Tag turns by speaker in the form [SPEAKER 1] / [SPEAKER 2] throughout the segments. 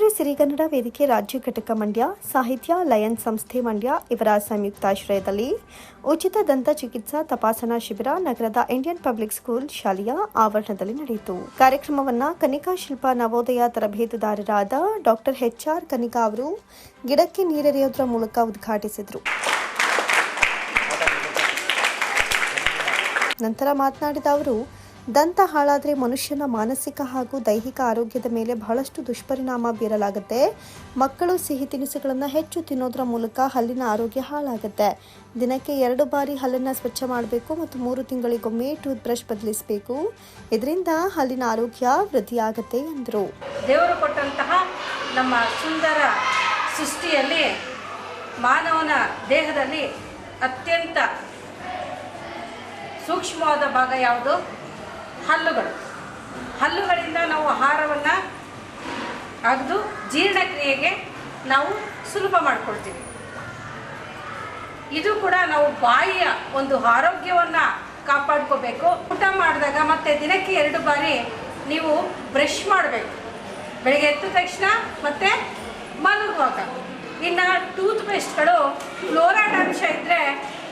[SPEAKER 1] ಕಸ್ತೂರಿ ಸಿರಿಗನ್ನಡ ವೇದಿಕೆ ರಾಜ್ಯ ಘಟಕ ಮಂಡ್ಯ, ಸಾಹಿತ್ಯ, ಲಯನ್ ಸಂಸ್ಥೆ ಮಂಡ್ಯ ಇವರ ಸಂಯುಕ್ತಾಶ್ರಯದಲ್ಲಿ ಉಚಿತ ದಂತ ಚಿಕಿತ್ಸಾ ತಪಾಸಣಾ ಶಿಬಿರ ನಗರದ ಇಂಡಿಯನ್ ಪಬ್ಲಿಕ್ ಸ್ಕೂಲ್ ಶಾಲೆಯ ಆವರಣದಲ್ಲಿ ನಡೆಯಿತು. ಕಾರ್ಯಕ್ರಮವನ್ನು ಕನಿಕಾ ಶಿಲ್ಪ ನವೋದಯ ತರಬೇತುದಾರರಾದ ಡಾಕ್ಟರ್ ಎಚ್ಆರ್ ಕನಿಕಾ ಅವರು ಗಿಡಕ್ಕೆ ನೀರೆರೆಯೋದ್ರ ಮೂಲಕ ಉದ್ಘಾಟಿಸಿದರು. ನಂತರ ಮಾತನಾಡಿದ ಅವರು ದಂತ ಹಾಳಾದರೆ ಮನುಷ್ಯನ ಮಾನಸಿಕ ಹಾಗೂ ದೈಹಿಕ ಆರೋಗ್ಯದ ಮೇಲೆ ಬಹಳಷ್ಟು ದುಷ್ಪರಿಣಾಮ ಬೀರಲಾಗುತ್ತೆ. ಮಕ್ಕಳು ಸಿಹಿ ತಿನಿಸುಗಳನ್ನು ಹೆಚ್ಚು ತಿನ್ನೋದ್ರ ಮೂಲಕ ಹಲ್ಲಿನ ಆರೋಗ್ಯ ಹಾಳಾಗುತ್ತೆ. ದಿನಕ್ಕೆ ಎರಡು ಬಾರಿ ಹಲ್ಲನ್ನು ಸ್ವಚ್ಛ ಮಾಡಬೇಕು ಮತ್ತು ಮೂರು ತಿಂಗಳಿಗೊಮ್ಮೆ ಟೂತ್ ಬ್ರಷ್ ಬದಲಿಸಬೇಕು. ಇದರಿಂದ ಹಲ್ಲಿನ ಆರೋಗ್ಯ ವೃದ್ಧಿಯಾಗುತ್ತೆ ಎಂದರು.
[SPEAKER 2] ದೇವರು ಕೊಟ್ಟಂತಹ ನಮ್ಮ ಸುಂದರ ಸೃಷ್ಟಿಯಲ್ಲಿ, ಮಾನವನ ದೇಹದಲ್ಲಿ ಅತ್ಯಂತ ಸೂಕ್ಷ್ಮವಾದ ಭಾಗ ಯಾವುದು? ಹಲ್ಲುಗಳು. ಹಲ್ಲುಗಳಿಂದ ನಾವು ಆಹಾರವನ್ನು ಅಗದು ಜೀರ್ಣಕ್ರಿಯೆಗೆ ನಾವು ಸುಲಭ ಮಾಡ್ಕೊಳ್ತೀವಿ. ಇದು ಕೂಡ ನಾವು ಬಾಯಿಯ ಒಂದು ಆರೋಗ್ಯವನ್ನು ಕಾಪಾಡ್ಕೋಬೇಕು. ಊಟ ಮಾಡಿದಾಗ ಮತ್ತೆ ದಿನಕ್ಕೆ ಎರಡು ಬಾರಿ ನೀವು ಬ್ರಷ್ ಮಾಡಬೇಕು. ಬೆಳಿಗ್ಗೆ ಎದ್ದ ತಕ್ಷಣ ಮತ್ತೆ ಮಲಗುವಾಗ. ಇನ್ನು ಟೂತ್ ಪೇಸ್ಟ್ಗಳು ಫ್ಲೋರೈಡ್ ಅಂಶ ಇದ್ದರೆ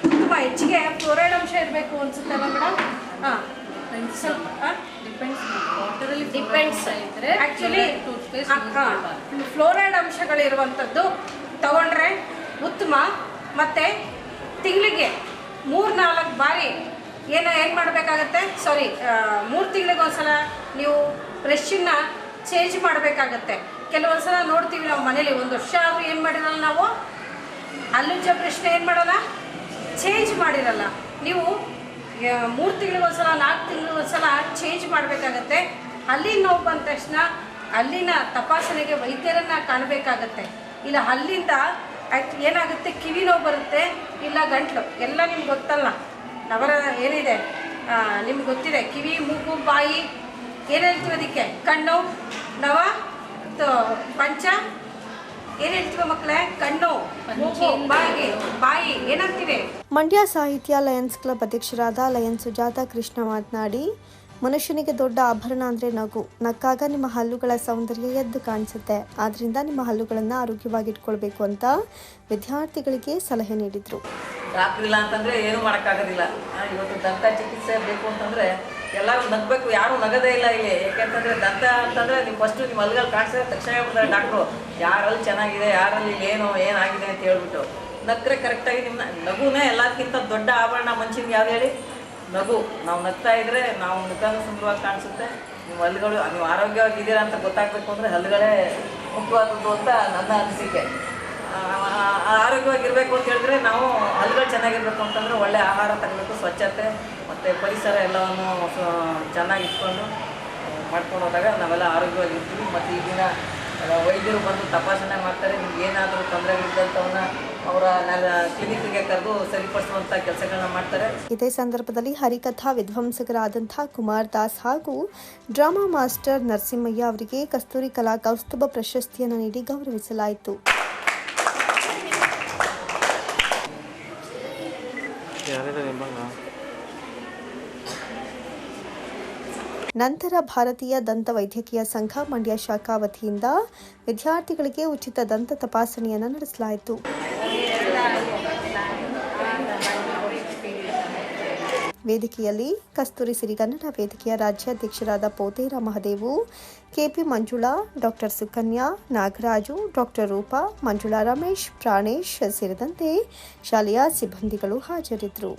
[SPEAKER 2] ತುಂಬ ಹೆಚ್ಚಿಗೆ ಫ್ಲೋರೈಡ್ ಅಂಶ ಇರಬೇಕು ಅನ್ಸುತ್ತಲ್ಲ ಮೇಡಮ್? ಹಾಂ. ಸ್ವಲ್ಪ ಡಿಪೆಂಡ್ಸ್ ಆ್ಯಕ್ಚುಲಿ ಫ್ಲೋರೈಡ್ ಅಂಶಗಳಿರುವಂಥದ್ದು ತಗೊಂಡ್ರೆ ಉತ್ತಮ ಮತ್ತು ತಿಂಗಳಿಗೆ ಮೂರು ನಾಲ್ಕು ಬಾರಿ ಏನು ಏನು ಮಾಡಬೇಕಾಗತ್ತೆ? ಸಾರಿ ಮೂರು ತಿಂಗಳಿಗೆ ಒಂದ್ಸಲ ನೀವು ಬ್ರಷನ್ನ ಚೇಂಜ್ ಮಾಡಬೇಕಾಗತ್ತೆ. ಕೆಲವೊಂದು ಸಲ ನೋಡ್ತೀವಿ ನಾವು ಮನೇಲಿ ಒಂದು ವರ್ಷ ಆದರೂ ಏನು ಮಾಡಿರಲ್ಲ ನಾವು? ಅಲ್ಲುಜ್ಜ ಬ್ರಷ್ನ ಏನು ಮಾಡಲ್ಲ? ಚೇಂಜ್ ಮಾಡಿರಲ್ಲ. ನೀವು ಮೂರು ತಿಂಗಳಿಗೊಂದ್ಸಲ ನಾಲ್ಕು ತಿಂಗಳಿಗೊಂದ್ಸಲ ಚೇಂಜ್ ಮಾಡಬೇಕಾಗತ್ತೆ. ಅಲ್ಲಿ ನೋವು ಬಂದ ತಕ್ಷಣ ಅಲ್ಲಿನ ತಪಾಸಣೆಗೆ ವೈದ್ಯರನ್ನು ಕಾಣಬೇಕಾಗತ್ತೆ. ಇಲ್ಲ, ಅಲ್ಲಿಂದ ಏನಾಗುತ್ತೆ? ಕಿವಿ ನೋವು ಬರುತ್ತೆ, ಇಲ್ಲ ಗಂಟ್ಲು. ಎಲ್ಲ ನಿಮ್ಗೆ ಗೊತ್ತಲ್ಲ. ನವರ ಏನಿದೆ? ನಿಮ್ಗೆ ಗೊತ್ತಿದೆ. ಕಿವಿ, ಮೂಗು, ಬಾಯಿ, ಏನು ಹೇಳ್ತೀವಿ ಅದಕ್ಕೆ? ಕಣ್ಣು, ನವ ಪಂಚ ಏನು ಹೇಳ್ತೀವ ಮಕ್ಕಳೇ ಕಣ್ಣು ಮೂಗು ಬಾಯಿ ಬಾಯಿ ಏನಂತೀವಿ
[SPEAKER 1] ಮಂಡ್ಯ ಸಾಹಿತ್ಯ ಲಯನ್ಸ್ ಕ್ಲಬ್ ಅಧ್ಯಕ್ಷರಾದ ಲಯನ್ ಸುಜಾತ ಕೃಷ್ಣ ಮಾತನಾಡಿ ಮನುಷ್ಯನಿಗೆ ದೊಡ್ಡ ಆಭರಣ ಅಂದರೆ ನಗು. ನಕ್ಕಾಗ ನಿಮ್ಮ ಹಲ್ಲುಗಳ ಸೌಂದರ್ಯ ಎದ್ದು ಕಾಣಿಸುತ್ತೆ. ಆದ್ರಿಂದ ನಿಮ್ಮ ಹಲ್ಲುಗಳನ್ನು ಆರೋಗ್ಯವಾಗಿ ಇಟ್ಕೊಳ್ಬೇಕು ಅಂತ ವಿದ್ಯಾರ್ಥಿಗಳಿಗೆ ಸಲಹೆ ನೀಡಿದರು.
[SPEAKER 3] ರಾತ್ರಿ ಇಲ್ಲ ಅಂತಂದ್ರೆ ಏನು ಮಾಡೋಕ್ಕಾಗೋದಿಲ್ಲ. ಇವತ್ತು ದಂತ ಚಿಕಿತ್ಸೆ ಬೇಕು ಅಂತಂದ್ರೆ ಎಲ್ಲರೂ ನಗಬೇಕು, ಯಾರೂ ನಗದೇ ಇಲ್ಲ ಇಲ್ಲಿ. ಯಾಕೆಂತಂದ್ರೆ ದಂತ ಅಂತಂದ್ರೆ ನೀವು ಫಸ್ಟು ನಿಮ್ಮ ಹಲ್ಗಳು ಕಾಣಿಸಿದ್ರೆ ತಕ್ಷಣ ಹೇಳ್ಬಿಡ್ತಾರೆ, ಡಾಕ್ಟ್ರು ಯಾರಲ್ಲಿ ಚೆನ್ನಾಗಿದೆ ಯಾರಲ್ಲಿ ಏನು, ಏನಾಗಿದೆ? ಅಂತ ಹೇಳ್ಬಿಟ್ಟು. ನಗ್ರೆ ಕರೆಕ್ಟಾಗಿ ನಿಮ್ಮ ನಗುನೇ ಎಲ್ಲದಕ್ಕಿಂತ ದೊಡ್ಡ ಆಭರಣ ಮನುಷ್ಯನಿಗೆ ಯಾವ್ದು ಹೇಳಿ? ನಗು. ನಾವು ನಗ್ತಾ ಇದ್ರೆ ನಾವು ಮುಖನೂ ಸುಂದರವಾಗಿ ಕಾಣಿಸುತ್ತೆ. ನಿಮ್ಮ ಹಲ್ಲುಗಳು ನೀವು ಆರೋಗ್ಯವಾಗಿದ್ದೀರಾ ಅಂತ ಗೊತ್ತಾಗಬೇಕು ಅಂದರೆ ಹಲ್ಲುಗಳೇ ಮುಖ್ಯವಾದದ್ದು ಅಂತ ನನ್ನ ಅನಿಸಿಕೆ. ಆರೋಗ್ಯವಾಗಿರ್ಬೇಕು ಅಂತ ಹೇಳಿದ್ರೆ ನಾವು ಹಲ್ಗಳು ಚೆನ್ನಾಗಿರ್ಬೇಕು ಅಂತಂದರೆ ಒಳ್ಳೆ ಆಹಾರ ತಗಬೇಕು ಸ್ವಚ್ಛತೆ ಮತ್ತು ಪರಿಸರ ಎಲ್ಲವನ್ನು ಚೆನ್ನಾಗಿ ಇಟ್ಕೊಂಡು ಮಾಡ್ಕೊಂಡು ಹೋದಾಗ ನಾವೆಲ್ಲ ಆರೋಗ್ಯವಾಗಿರ್ತೀವಿ. ಮತ್ತು ದಿನ ವೈದ್ಯರು ಬಂದು ತಪಾಸಣೆ ಮಾಡ್ತಾರೆ. ನಿಮ್ಗೆ ಏನಾದರೂ ತೊಂದರೆಗಳಿದ್ದಂಥವನ್ನ ಅವರ ಕ್ಲಿನಿಕ್ಗೆ ಕರೆದು ಸರಿಪಡಿಸುವಂಥ ಕೆಲಸಗಳನ್ನ ಮಾಡ್ತಾರೆ.
[SPEAKER 1] ಇದೇ ಸಂದರ್ಭದಲ್ಲಿ ಹರಿಕಥಾ ವಿದ್ವಂಸಕರಾದಂಥ ಕುಮಾರ್ ದಾಸ್ ಹಾಗೂ ಡ್ರಾಮಾ ಮಾಸ್ಟರ್ ನರಸಿಂಹಯ್ಯ ಅವರಿಗೆ ಕಸ್ತೂರಿ ಕಲಾ ಕೌಸ್ತುಭ ಪ್ರಶಸ್ತಿಯನ್ನು ನೀಡಿ ಗೌರವಿಸಲಾಯಿತು. ನಂತರ ಭಾರತೀಯ ದಂತ ವೈದ್ಯಕೀಯ ಸಂಘ ಮಂಡ್ಯ ಶಾಖಾ ವತಿಯಿಂದ ವಿದ್ಯಾರ್ಥಿಗಳಿಗೆ ಉಚಿತ ದಂತ ತಪಾಸಣೆಯನ್ನು ನಡೆಸಲಾಯಿತು. ವೇದಿಕೆಯಲ್ಲಿ ಕಸ್ತೂರಿ ಸಿರಿಗನ್ನಡ ವೇದಿಕೆಯ ರಾಜ್ಯಾಧ್ಯಕ್ಷರಾದ Potera Mahadevu, K P Manjula, doctor Sukanya, Nagaraju, doctor Rupa, Manjula Ramesh, Pranesh ಸೇರಿದಂತೆ ಶಾಲೆಯ ಸಿಬ್ಬಂದಿಗಳು ಹಾಜರಿದ್ದರು.